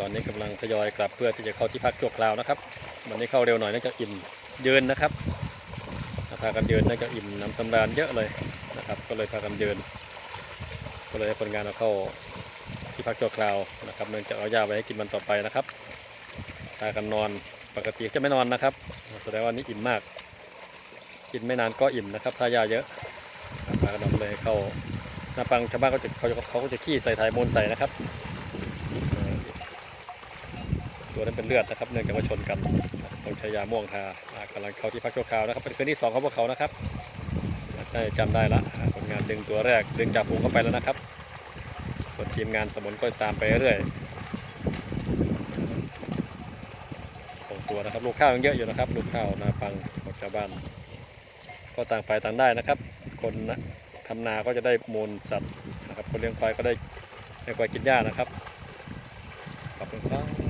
ตอนนี้กำลังทยอยกลับเพื่อที่จะเข้าที่พักชั่วคราวนะครับ วันนี้เข้าเร็วหน่อยเนื่องจากอิ่มเยืนนะครับพากันยืนเนื่องจากอิ่มน้ำสำราญเยอะเลยนะครับ ก็เลยพากันยืนก็เลยให้คนงานเอาเข้าที่พักชั่วคราวนะครับเนื่องจากเอาหญ้าไว้ให้กินมันต่อไปนะครับพากันนอนปกติจะไม่นอนนะครับแสดงว่านี่อิ่มมาก กินไม่นานก็อิ่มนะครับถ้าหญ้าเยอะพากันนอนเลยเข้าหน้าปังชาวบ้านเขาจะเขาจะเขาจะขี้ใส่ถ่ายมูลใส่นะครับ ตัวนั้นเป็นเลือดนะครับ เนื่องจากว่าชนกันต้องใช้ยาม่วงทาอ่ากำลังเข้าที่พักชั่วคราวนะครับ เป็นคืนที่สองของพวกเขานะครับได้จำได้ละผลงานดึงตัวแรกดึงจากฝูงเข้าไปแล้วนะครับส่วนทีมงานสมุนก็ตามไปเรื่อยของตัวนะครับลูกข้าวยังเยอะอยู่นะครับ ลูกข้าวนาปังของชาวบ้าน ก็ต่างไปต่างได้นะครับ คนนะทำนาก็จะได้มูลสัตว์นะครับ คนเลี้ยงควายก็ได้ให้ควายกินหญ้านะครับขอบคุณครับ